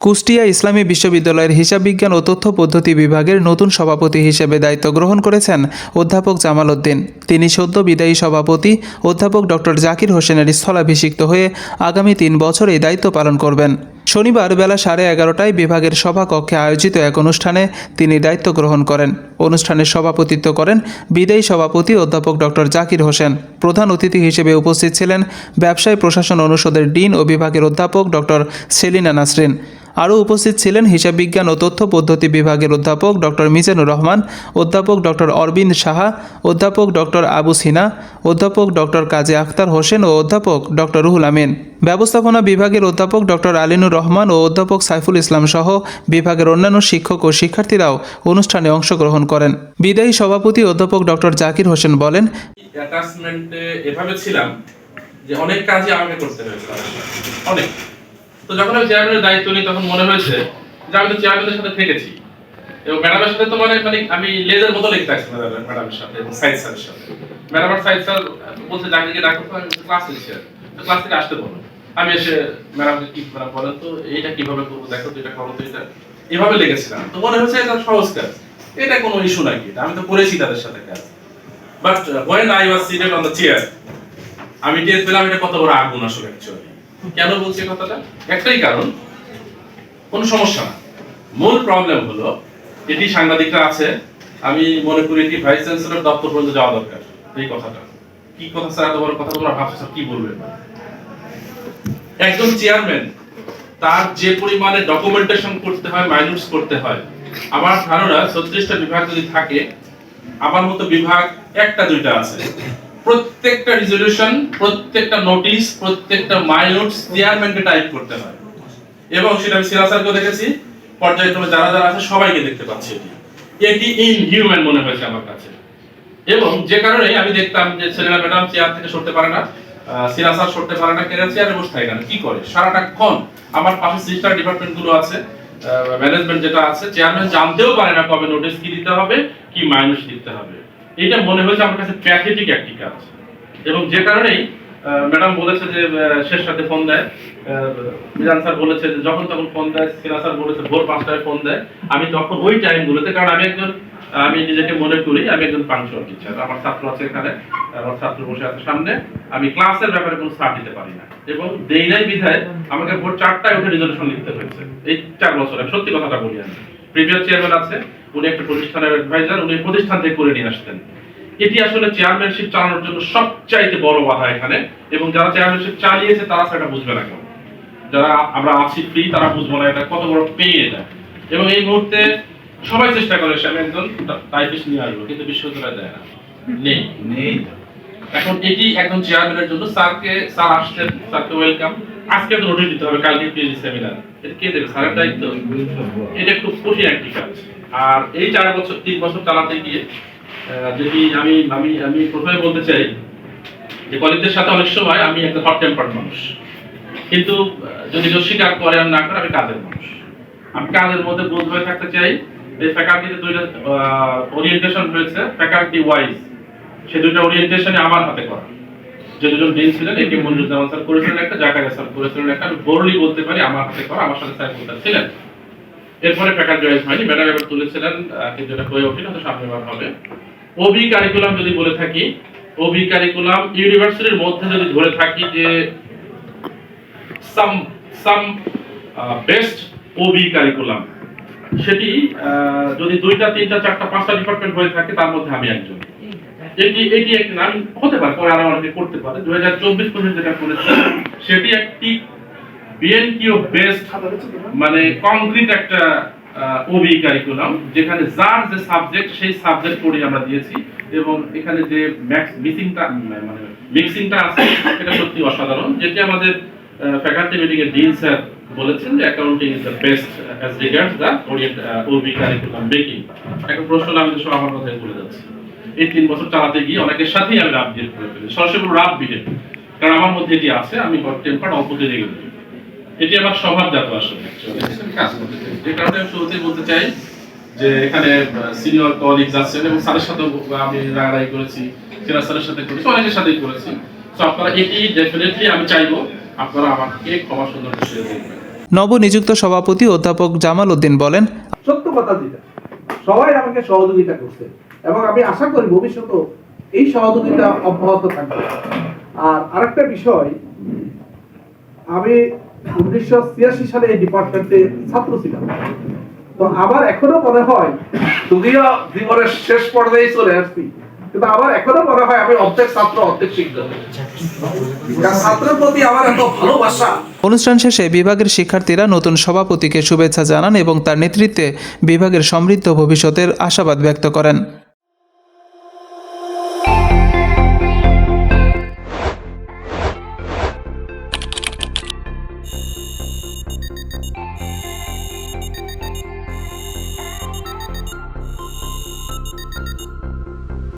কুষ্টিয়া ইসলামী বিশ্ববিদ্যালয়ের হিসাব বিজ্ঞান ও তথ্য পদ্ধতি বিভাগের নতুন সভাপতি হিসেবে দায়িত্ব গ্রহণ করেছেন অধ্যাপক জামাল উদ্দিন। তিনি সদ্য বিদায়ী সভাপতি, অধ্যাপক ডক্টর জাকির হোসেনের স্থলাভিষিক্ত হয়ে আগামী তিন বছর এই দায়িত্ব পালন করবেন। শনিবার বেলা সাড়ে এগারোটায় বিভাগের সভাকক্ষে আয়োজিত এক অনুষ্ঠানে তিনি দায়িত্ব গ্রহণ করেন। অনুষ্ঠানে সভাপতিত্ব করেন বিদায়ী সভাপতি অধ্যাপক ডক্টর জাকির হোসেন। প্রধান অতিথি হিসেবে উপস্থিত ছিলেন ব্যবসায় প্রশাসন অনুষদের ডিন ও বিভাগের অধ্যাপক ডক্টর সেলিনা নাসরিন। আরও উপস্থিত ছিলেন হিসাব বিজ্ঞান ও তথ্য পদ্ধতি বিভাগের অধ্যাপক ডক্টর মিজানুর রহমান, অধ্যাপক ডক্টর অরবিন্দ সাহা, অধ্যাপক ডক্টর আবু সিনা, অধ্যাপক ডক্টর কাজী আখতার হোসেন ও অধ্যাপক ডক্টর রুহুল আমিন। ব্যবস্থাপনা বিভাগের অধ্যাপক ডক্টর আলিনুর রহমান ও অধ্যাপক সাইফুল ইসলাম সহ বিভাগের অন্যান্য শিক্ষক ও শিক্ষার্থীরাও অনুষ্ঠানে অংশগ্রহণ করেন। বিদায়ী সভাপতি অধ্যাপক ডক্টর জাকির হোসেন বলেন এভাবে ছিলাম যে অনেক কাজই আমাকে করতে হয়েছে। অনেক। তো যখন আমি চেয়ারম্যানের দায়িত্ব নিই, তখন মনে হয়েছে যে আমি তো চেয়ারম্যানের সাথে থেকেছি। এবং ম্যাডামের সাথে তো মানে মানে আমি মতো ম্যাডামের সাথে এবং স্যারের সাথে। ম্যাডাম আর স্যার বলছে, জাকিরকে ক্লাস ক্লাস থেকে আসতে বলো আমি এসে ম্যাডামকে কি ম্যাডাম বলেন তো, এইটা কীভাবে করব? দেখো এটা করো তো এটা। এভাবে লেগেছিলাম তো মনে হচ্ছে এটা সহজ কাজ। এটা কোনো ইস্যু নাকি এটা। আমি তো করেছি তাদের সাথে কাজ। But when I was seated on the chair, আমি টের পেলাম এটা কত বড় আগুন আসলে অ্যাকচুয়ালি কেন বলছি কথাটা? একটাই কারণ, কোনো সমস্যা না। মূল প্রবলেম হলো, এটি সাংবাদিকরা আছে। আমি মনে করি এটি ভাইস চ্যান্সেলর দপ্তর পর্যন্ত যাওয়া দরকার, এই কথাটা। কি কথা স্যার এত বড় কথা তোমরা ভাবছ কি বলবেন? একজন চেয়ারম্যান তার যে পরিমাণে ডকুমেন্টেশন করতে হয় মাইনুটস করতে হয়, আমার ধারণা ছত্রিশটা বিভাগ যদি থাকে, আমার মতো বিভাগ একটা দুইটা আছে। প্রত্যেকটা রেজলিউশন প্রত্যেকটা নোটিশ প্রত্যেকটা মাইনুটস চেয়ারম্যানকে টাইপ করতে হয়। এবং সেটা আমি সিরা স্যারকেও দেখেছি, পর্যায়ক্রমে যারা যারা আছে, সবাইকে দেখতে পাচ্ছি এটি। এটি ইনহিউম্যান মনে হয়েছে আমার কাছে। এবং যে কারণে আমি দেখতাম যে ছেলেরা ম্যাডাম চেয়ার থেকে সরতে পারে না। সিরা স্যার সরতে পারে না কেন চেয়ারে বসে থাকে না কি করে? সারাটাক্ষণ আমার পাশে সিস্টার ডিপার্টমেন্টগুলো আছে ম্যানেজমেন্ট যেটা আছে চেয়ারম্যান জানতেও পারে না কবে নোটিশ কি দিতে হবে, কি মাইনাস দিতে হবে। এটা মনে হয়েছে আমার কাছে প্যাথেটিক একটি কাজ। এবং যে কারণেই ম্যাডাম বলেছে যে শেষ সাথে ফোন দেয়। মিজান স্যার বলেছে যে, যখন তখন ফোন দেয় সিনা স্যার বলেছে, ভোর পাঁচটায় ফোন দেয়। আমি তখন ওই টাইম গুলোতে, কারণ আমি একজন আমি নিজেকে মনে করি, আমি একজন পাংচুয়াল টিচার আমার ছাত্র আছে এখানে, আমার ছাত্র বসে আছে সামনে। আমি ক্লাসের ব্যাপারে কোনো ছাড় দিতে পারি না। এবং দেই নাই বিধায় আমাকে ভোর চারটায় উঠে রিজলিউশন লিখতে হয়েছে। এই চার বছরে সত্যি কথাটা বলি আমি। প্রিভিয়াস চেয়ারম্যান আছে, উনি একটা প্রতিষ্ঠানের অ্যাডভাইজার উনি প্রতিষ্ঠান থেকে করে নিয়ে আসতেন। এটি আসলে চেয়ারম্যানশিপ চালানোর জন্য সবচাইতে বড় বাধা এখানে। এবং যারা চেয়ারম্যানশিপ চালিয়েছে, তারা সেটা বুঝবে না কেন। যারা আমরা আছি ফ্রি তারা বুঝব না এটা কত বড় পেয়ে এটা। এবং এই মুহূর্তে সবাই চেষ্টা করে সে আমি একজন টাইপিস্ট নিয়ে আসব কিন্তু বিশ্ববিদ্যালয় দেয় না। নেই। নেই। এখন এটি একজন চেয়ারম্যানের জন্য স্যারকে স্যার আসছেন স্যারকে ওয়েলকাম আজকে তো নোটিশ দিতে হবে কালকে পিএইচডি সেমিনার এটা কে দেবে? স্যারের দায়িত্ব। এটা খুব কঠিন একটি কাজ। আর এই চার বছর তিন বছর চালাতে গিয়ে যদি আমি আমি আমি প্রথমে বলতে চাই যে কলেজদের সাথে অনেক সময় আমি একটা হট টেম্পার মানুষ। কিন্তু যদি কেউ স্বীকার করে আর না করে আমি কাজের মানুষ। আমি কাজের মধ্যে বোধ হয়ে থাকতে চাই এই ফ্যাকাল্টিতে দুইটা ওরিয়েন্টেশন হয়েছে ফ্যাকাল্টি ওয়াইজ সে ওরিয়েন্টেশনে আমার হাতে করা। যে দুজন ডিন ছিলেন একে মঞ্জুরুজ্জামান স্যার করেছিলেন একটা স্যার করেছিলেন একটা বলতে পারি, আমার হাতে করা, আমার সাথে স্যার ছিলেন। এরপরে ফ্যাকাল্টি ওয়াইজ হয়নি ম্যাডাম এবার তুলেছিলেন কিন্তু এটা হয়ে ওঠেনি সামনে বার হবে। ওবি কারিকুলাম যদি বলে থাকি ওবি কারিকুলাম ইউনিভার্সিটির মধ্যে যদি ধরে থাকি যে some some best OB curriculum সেটি যদি দুইটা, তিনটা, চারটা, পাঁচটা ডিপার্টমেন্ট হয়ে থাকে, তার মধ্যে আমি একজন। এটি এটি একটি নাম হতে পারে, পরে আরও অনেকে করতে পারে। দুই হাজার চব্বিশ পর্যন্ত যেটা করেছে, সেটি একটি বিএনকিউ বেস্ট মানে কংক্রিট একটা ওবি কারিকুলাম যেখানে যার যে সাবজেক্ট সেই সাবজেক্ট পড়ে আমরা দিয়েছি, এবং এখানে যে ম্যাক্স মিসিংটা মানে মিক্সিংটা আছে এটা সত্যি অসাধারণ। যেটি আমাদের ফ্যাকাল্টি মিটিং এর ডিন স্যার বলেছেন যে accounting is the best as regards the orient OB curriculum making একটা প্রশ্ন আমি সব আমার কথাই বলে যাচ্ছি। এই তিন বছর চালাতে গিয়ে অনেকের সাথেই আমি রাব দিয়ে করে ফেলি সরাসরি রাব বিলে কারণ আমার মধ্যে এটি আছে, আমি হট টেম্পার অল্প রেগে দিই। এটি আমার স্বভাবজাত আসলে। কাজ করতে চাই যে কারণে আমি শুরুতেই বলতে চাই যে এখানে সিনিয়র কলিগস আছেন এবং স্যারের সাথেও আমি রাগারাগি করেছি সিনিয়র স্যারের সাথে করেছি, অনেকের সাথেই করেছি। তো আপনারা এটি ডেফিনেটলি আমি চাইব আপনারা আমাকে ক্ষমা সুন্দর দৃষ্টিতে দেখবেন। নবনিযুক্ত সভাপতি অধ্যাপক জামাল উদ্দিন বলেন সত্য কথা যেটা, সবাই আমাকে সহযোগিতা করছে এবং আমি আশা করি ভবিষ্যতেও এই সহযোগিতা অব্যাহত থাকবে। আর আরেকটা বিষয়, আমি উনিশশো ছিয়াশি সালে এই ডিপার্টমেন্টে ছাত্র ছিলাম। তো আমার এখনও মনে হয়, যদিও জীবনের শেষ পর্যায়ে চলে আসছি কিন্তু আমার এখনও মনে হয় আমি অর্ধেক ছাত্র, অর্ধেক শিক্ষক। ছাত্রের প্রতি আমার এত ভালোবাসা। অনুষ্ঠান শেষে বিভাগের শিক্ষার্থীরা নতুন সভাপতিকে শুভেচ্ছা জানান এবং তার নেতৃত্বে বিভাগের সমৃদ্ধ ভবিষ্যতের আশাবাদ ব্যক্ত করেন।